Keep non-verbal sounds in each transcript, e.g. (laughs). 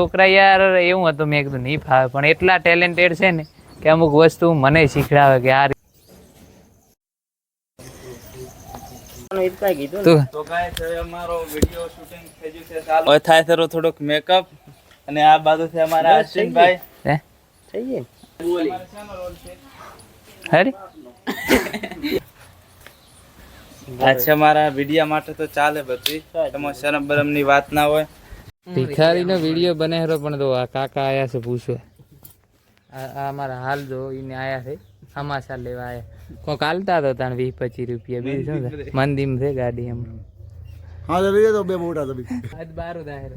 છોકરા યાર એવું હતું મેં કીધું નહીં ફાવે. પણ એટલા ટેલેન્ટેડ છે ને કે અમુક વસ્તુ મને શીખડાવે કે આ રીતે- તું. તો ગાઈસ હવે અમારો વિડિયો શૂટિંગ થઈ ગયું છે ચાલુ. હવે થાય છે થોડોક મેકઅપ અને આ બાજુ છે અમારા અશ્વિનભાઈ. હે? હરી? આ છે અમારા વિડિયા માટે તો ચાલે બધી. એમાં શરમ બરમની વાત ના હોય. ભિખારીનો વીડિયો બનાવેલો પણ તો આ કાકા આયા છે પૂછવા. આ આ અમારા હાલ જો એને આયા છે સમાચાર લેવા આયા. કોક હાલતા તો તાણ વીસ પચીસ રૂપિયા બીજું શું છે મંદિમ છે ગાડી એમ. હા તો તો બે મોટા તો આજ બારું દાહેર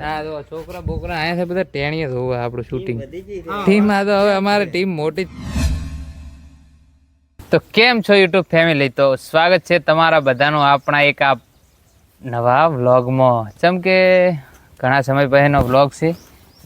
હા તો છોકરા બોકરા આયા છે બધા ટેણીએ જોવે આપણું શૂટિંગ ટીમ આ તો હવે અમારી ટીમ મોટી તો કેમ છો યુટ્યુબ ફેમિલી તો સ્વાગત છે તમારા બધાનું. આપણા એક આ નવા વ્લોગમાં. જેમ કે ઘણા સમય પહેલાનો વ્લોગ છે.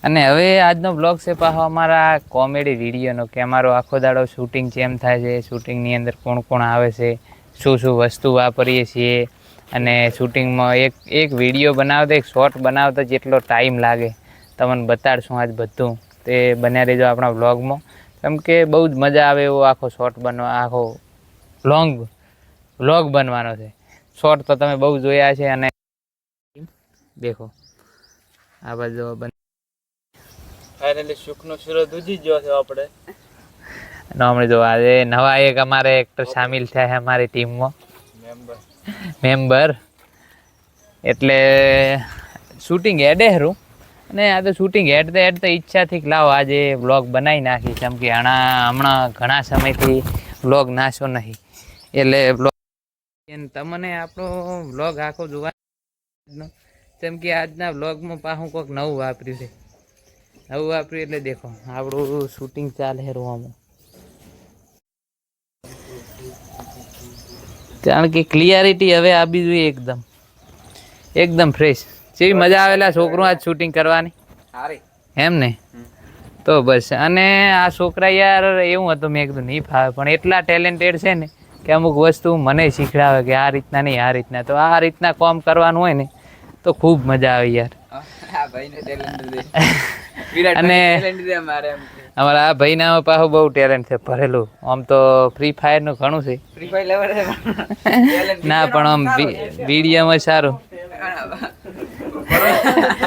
અને હવે આજનો વ્લોગ છે પાછો અમારા કોમેડી વિડીયોનો, કે અમારો આખો દાડો શૂટિંગ કેમ થાય છે, શૂટિંગની અંદર કોણ કોણ આવે છે, શું શું વસ્તુ વાપરીએ છીએ, અને શૂટિંગમાં એક એક વીડિયો બનાવતા, એક શોર્ટ બનાવતા જેટલો ટાઈમ લાગે. તમને બતાડશું આજ બધું. તે બન્યા રહેજો આપણા વ્લોગમાં. કેમ કે બહુ જ મજા આવે એવો આખો શોર્ટ બનવા, આખો લોંગ વ્લોગ બનવાનો છે. શોર્ટ તો તમે બહુ જોયા છે અને દેખો આ બાજુ ફાઇનલી સુખનો સૂરજ ઉજી ગયો છે આપણે. હમણાં જો આજે નવા એક અમારે એક્ટર સામેલ થયા છે અમારી ટીમમાં મેમ્બર મેમ્બર એટલે શૂટિંગ હેડે હરું અને આ તો શૂટિંગ હેડતે હેડતે ઈચ્છાથી લાવો આજે વ્લોગ બનાવી નાખી કેમ કે હણા હમણાં ઘણા સમયથી વ્લોગ નાશો નહીં. એટલે વ્લોગ તમને આપણો વ્લોગ આખો જોવા જેમ કે આજના વ્લોગમાં પાછું કોઈક નવું વાપર્યું છે. નવું વાપર્યું એટલે દેખો આપણું શૂટિંગ ચાલે રોવામાં. કારણ કે ક્લિયરિટી હવે આવી જોઈએ એકદમ. એકદમ ફ્રેશ જેવી મજા આવેલા છોકરો આજ શૂટિંગ કરવાની. એમ ને? તો બસ. અને આ છોકરા યાર એવું હતું મેં કીધું નહીં ફાવે. પણ એટલા ટેલેન્ટેડ છે ને કે અમુક વસ્તુ મને શીખડાવે કે આ રીતના નહીં આ રીતના. તો આ રીતના કામ કરવાનું હોય ને તો ખૂબ મજા આવે યાર. અને અમારા આ ભાઈના પાછું બહુ ટેલેન્ટ છે ભરેલું. આમ તો ફ્રી ફાયરનું ઘણું છે. (laughs) ના પણ આમ વિડીયોમાં સારું.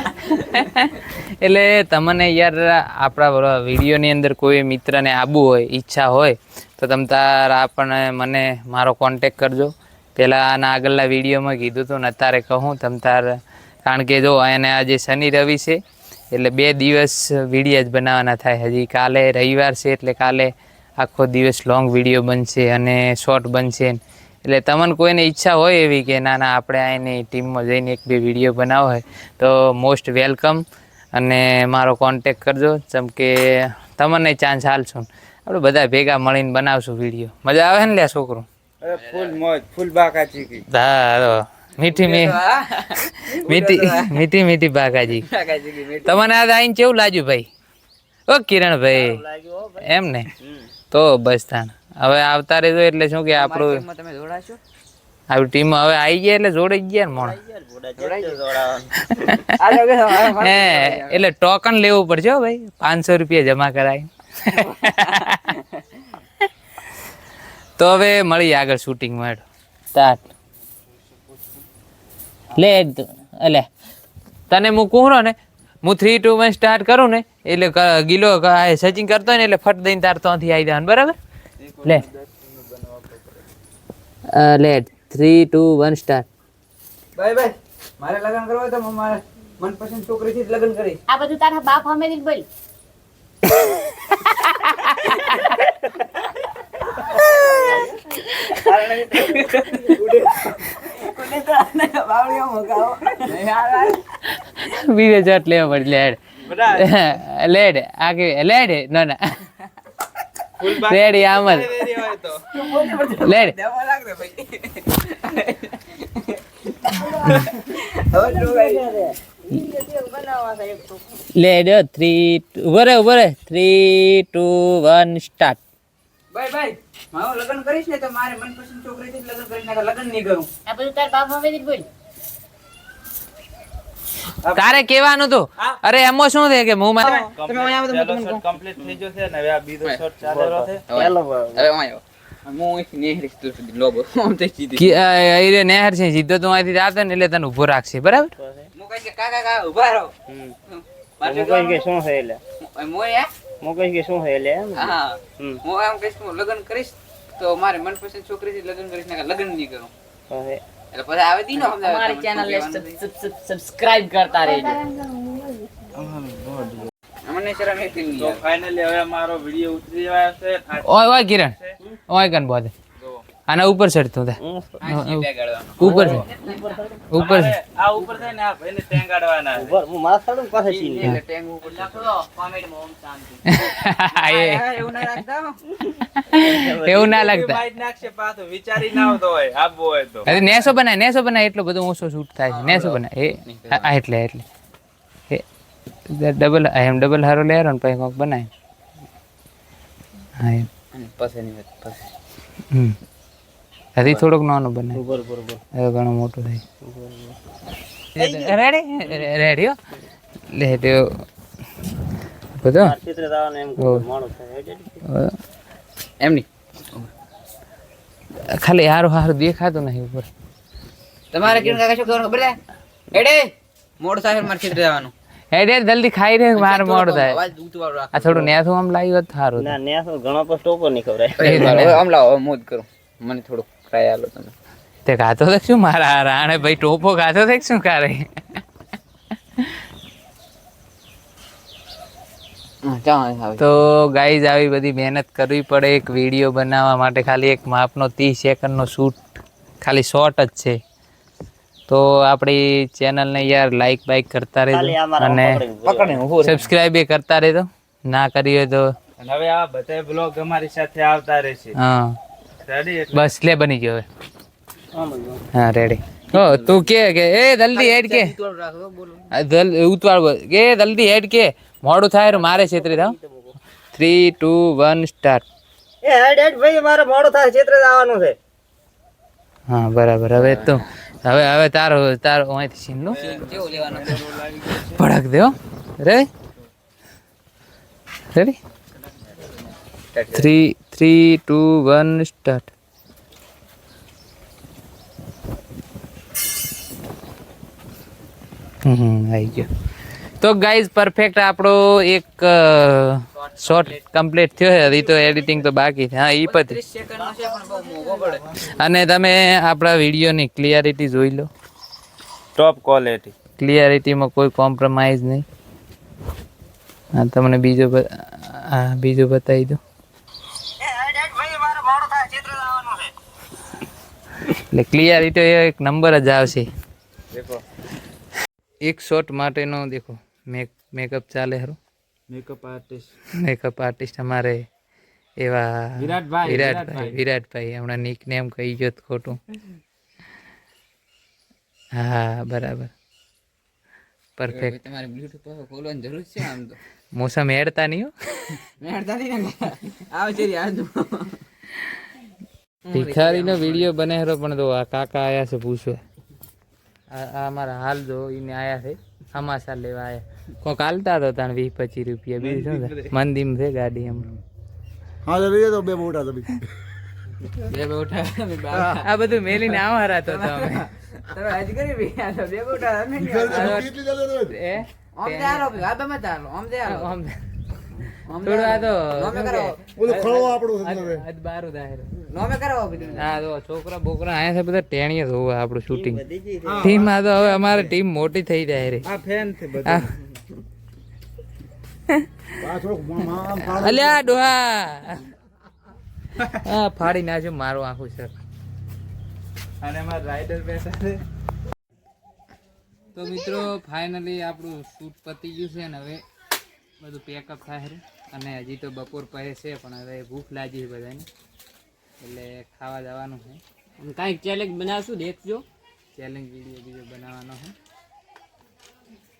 (laughs) (laughs) એટલે તમને યાર આપણા વિડીયોની અંદર કોઈ મિત્રને આવવું હોય, ઈચ્છા હોય, તો તમ તાર આપણને મને મારો કોન્ટેક કરજો. પહેલાં આના આગળના વિડીયોમાં કીધું હતું ને અત્યારે કહું તમ તાર, કારણ કે જો એને આજે શનિ રવિ છે, એટલે બે દિવસ વીડિયો જ બનાવવાના થાય. હજી કાલે રવિવાર છે, એટલે કાલે આખો દિવસ લોંગ વીડિયો બનશે અને શોર્ટ બનશે એટલે તમને કોઈને ઈચ્છા હોય એવી કે ના ના આપણે આ એની ટીમમાં જઈને એક બે વીડિયો બનાવો હોય તો મોસ્ટ વેલકમ અને મારો કોન્ટેક કરજો જેમ કે તમને ચાન્સ હાલશું આપણે બધા ભેગા મળીને બનાવશું વીડિયો. મજા આવે ને લે છોકરું? અરે ફૂલ મોજ ફૂલ હા મીઠી મી મીઠી મીઠી મીઠી બાકાજી તમને આ આઈને કેવું લાગ્યું ભાઈ? ઓ કિરણભાઈ એમ ને? તો બસ તાણ. હવે આવતા રહેજો એટલે શું કે આપણું આપણી ટીમ હવે આવી ગયા એટલે જોડાઈ ગયા ને મોણ. (laughs) હે એટલે ટોકન લેવું પડશે હો ભાઈ. પાંચસો રૂપિયા જમા કરાય. (laughs) તો હવે મળી આગળ શૂટિંગમાં સ્ટાર્ટ લે એટલે તને હું કહું ને હું થ્રી ટુ માં સ્ટાર્ટ કરું ને એટલે ગિલો સચિન કરતો હોય ને એટલે ફટ દઈને તાર ત્યાંથી આવી જવાનું બરાબર? લે. લે. Three two one start bye bye મારે લગ્ન કરવા હોય તો હું મારા મનપસંદ છોકરીથી જ લગ્ન કરીશ. આ બધું તારા બાપ સામેથી જ બોલ. બીજે ચટ લેવો પડે લેડ. લેડ આગે લેડ? ના ના. રેડી આમ લેડ લેડ થ્રી ઊભો રે ઊભો રે થ્રી ટુ વન સ્ટાર્ટ ભાઈ ભાઈ મારું લગ્ન કરીશ ને તો મારે મનપસંદ છોકરીથી લગ્ન કરીશ લગ્ન નહીં કરું. આ બધું તાર બાપ જ બોલ. તારે કેવાનું તું. અરે એમાં શું છે કે હું મારે તમે અહીંયા આવો તો પહેલો તમને થઈ ગયો છે અને હવે આ બીજો shot ચાલેલો છે. હવે અહીંયા આવો. હું અહીંથી નહીં હરીશ તું સુધી લોબો આમ થઈ સીધી. કે આ એ રે નહેર છે સીધો તું અહીંથી જાતો ને એટલે તને ઊભો રાખશે બરાબર? હું કહીશ કે કાકા કાકા ઊભા રહો. મારે કે શું છે એટલે? હું- હું હે? હું કહીશ કે શું છે એટલે હા હું. એમ કહીશ હું લગ્ન કરીશ તો મારી મનપસંદ છોકરીથી લગ્ન કરીશ ને લગ્ન નહીં કરું. હવે એટલે પછી આવે દીનો સમજાવે અમારી ચેનલ છે. સબસ્ક્રાઇબ કરતા રહેજો. અમને શરમ નહીં તો ફાઇનલી હવે અમારો વીડિયો ઉતરી આવ્યો છે. ઓય ઓય કિરણ. ઓય કન બોધે આના ઉપર ચડતો તું. તા આ સીધા ગાળવાનો. ઉપર ઉપર આ ઉપર છે ને આ ભાઈને ટેંગાડવાના છે. ઉભા- હું મારા સ્થળે પાસે ચીન. એટલે ટેંગ ઉપર (laughs) એ. હા, એવું ના લાગતા (laughs) એવું ના લાગતા. મારી નાખશે પાછો. વિચારી ના આવતો હોય આપવો હોય તો. અરે નેસો બનાય નેસો બનાય એટલો બધો ઓછો શૂટ થાય છે. નેસો બનાય. એ આ આ એટલે એટલે. એ ડબલ એમ ડબલ હારો લેરો ને પછી કોક બનાય. હા એમ અને પછી ની પછી. હમ. હજી થોડોક નાનો બને. બરોબર બરોબર હવે ઘણો મોટો થાય રેડી? રેડી હો. બધો? આ એમ હોવ. માણસ છે એટલે એમ નહીં. ખાલી હારું હારું દેખાતું નહીં ઉપર. તમારે કિરણ કાકા શું કરવાનું ખબર છે? એડે મોડ સાહેબ મારે ક્ષેત્રે જવાનું હેડ જલ્દી ખાઈ રે માર મોડ થાય. આ થોડું નેસો આમ લાવ્યો તો સારું ના નેસો ઘણો પર સ્ટોપર નહીં હવે આમ લાવો મોજ કરું. મને થોડુંક. આલો તમે. તે ખાતો તો શું મારા રાણે ભાઈ ટોપો ખાતો તો શું કરે. તો ગાઈઝ આવી બધી મહેનત કરવી પડે. એક વીડિયો બનાવવા માટે ખાલી એક માપનો ત્રીસ સેકન્ડનો શૂટ ખાલી શોર્ટ જ છે. તો આપણી ચેનલને યાર લાઈક બાઈક કરતા રહેજો. અને સબસ્ક્રાઈબ એ કરતા રહેજો. ના કરી હોય તો. હવે આ બધા બ્લોગ અમારી સાથે આવતા રહેશે. હા. બસ લે બની ગયો હવે. હા રેડી હો તું કે કે એ જલ્દી હેડ કે. થોડું રાખો, બોલો. આ જલ ઉતવાળ. કે જલ્દી હેડ કે. મોડું થાય રે મારે છેતરી થાવ. થ્રી ટુ વન સ્ટાર્ટ એ હેડ હેડ ભાઈ મારે મોડું થાય છેતરે જવાનું છે. હા બરાબર. હવે તો હવે હવે તારો તારો અહીંથી સીન કેવું લેવાનું? ભડક દેવો રે ready three three two one start હમ આવી ગયો. તો ગાઈઝ પરફેક્ટ આપણો એક શોર્ટ કમ્પ્લીટ થયો છે. હજી તો એડિટિંગ તો બાકી છે. હા એ પતી. ત્રીસ સેકન્ડનો છે પણ બહુ મોંઘો પડે. અને તમે આપણા વિડીયોની ક્લિયરિટી જોઈ લો. ટોપ ક્વોલિટી ક્લિયરિટીમાં કોઈ કોમ્પ્રોમાઇઝ નહીં. હા તમને બીજો બીજું બતાવી દો એટલે ક્લિયરિટી એક નંબર જ આવશે. દેખો. એક શોટ માટેનો દેખો. મેક મેકઅપ ચાલે હરો મેકઅપ આર્ટિસ્ટ મેકઅપ આર્ટિસ્ટ અમારે એવા વિરાટભાઈ, વિરાટભાઈ વિરાટભાઈ. હમણાં નિક નેમ કહી ગયો તો ખોટું. હા બરાબર. પરફેક્ટ તમારે બ્લૂટૂથ ખોલવાની જરૂર છે આમ તો. મોસમ હેડતા નહીં હો. (laughs) હેડતા નહીં આવ છે યાર ભિખારીનો વીડિયો બને પણ તો આ કાકા આયા છે પૂછવા. આ મારા અમારા હાલ જો એને આયા છે અમાસા લેવા આયા. કોક હાલતા તો તાણ વીસ પચીસ રૂપિયા બીજું શું મંદિમ છે? ગાડી એમ. હા જલ્દી તો બે મોટા તો બે. મોટા આ બધું મેલીને આવા તો તમે તમે આજ કરી બી આ તો બે મોટા અમે કેટલી જલ્દી તો એ ઓમ દે આલો આ તમે ચાલો ઓમ દે આમ ઓમ થોડું આ તો ઓલું ખળો આપણું હવે. અજ બારું દાહેર નોમે કરો બીજું હા તો છોકરા બોકરા આયા છે બધા ટેણીએ જોવે આપણું શૂટિંગ ટીમ આ તો હવે અમારે ટીમ મોટી થઈ જાય રે. આ ફેન છે બધા. આ આ થોડુંક મા- મા- આમ ફાડો. અલ્યા ડોહા. હા ફાડી નાખ્યું મારું આખું સર અને અમારા રાઈડર બેઠા છે. તો મિત્રો ફાઇનલી આપણું શૂટ પતી ગયું છે ને હવે બધું પેકઅપ થાય છે અને હજી તો બપોર પહે છે પણ હવે ભૂખ લાગી છે બધાને. એટલે ખાવા જવાનું છે. કાંઈક ચેલેન્જ બનાવશું દેખજો ચેલેન્જ વીડિયો બીજો બનાવવાનો છે.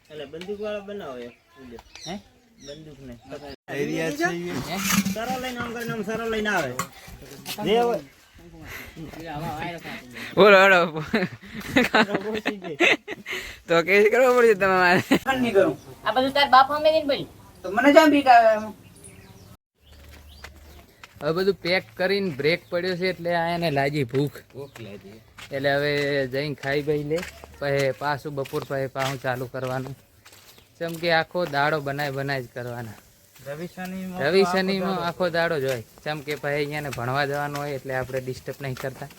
એટલે બંદૂક વાળો બનાવો એક વિડિયો. હે? બંદૂક ને એરિયા છે હે? સારો લઈને આમ કરીને આમ સારો લઈને આવે. જે હોય. બોલો હળો તો કેસ કરવો પડશે તમારે. પણ નહીં કરું. આ બધું તાર બાપ અમે નહીં બોલ તો મને જામ બીક આવે હવે બધું પેક કરીને બ્રેક પડ્યો છે એટલે આ એને લાગી ભૂખ. ભૂખ લાગી. એટલે હવે જઈને ખાઈ ભાઈ લે. પછી પાછું બપોર પછી પાછું ચાલુ કરવાનું. જેમ કે આખો દાડો બનાય બનાય જ કરવાના. રવિ શનિમાં આખો દાડો જ હોય. જેમ કે પછી અહીંયા ભણવા જવાનું હોય એટલે આપણે ડિસ્ટર્બ નહીં કરતા.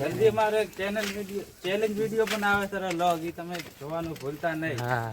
જલ્દી મારે ચેનલ વીડિયો ચેલેન્જ વીડિયો પણ આવે સર લોગ ઈ તમે જોવાનું ભૂલતા નહીં. હા.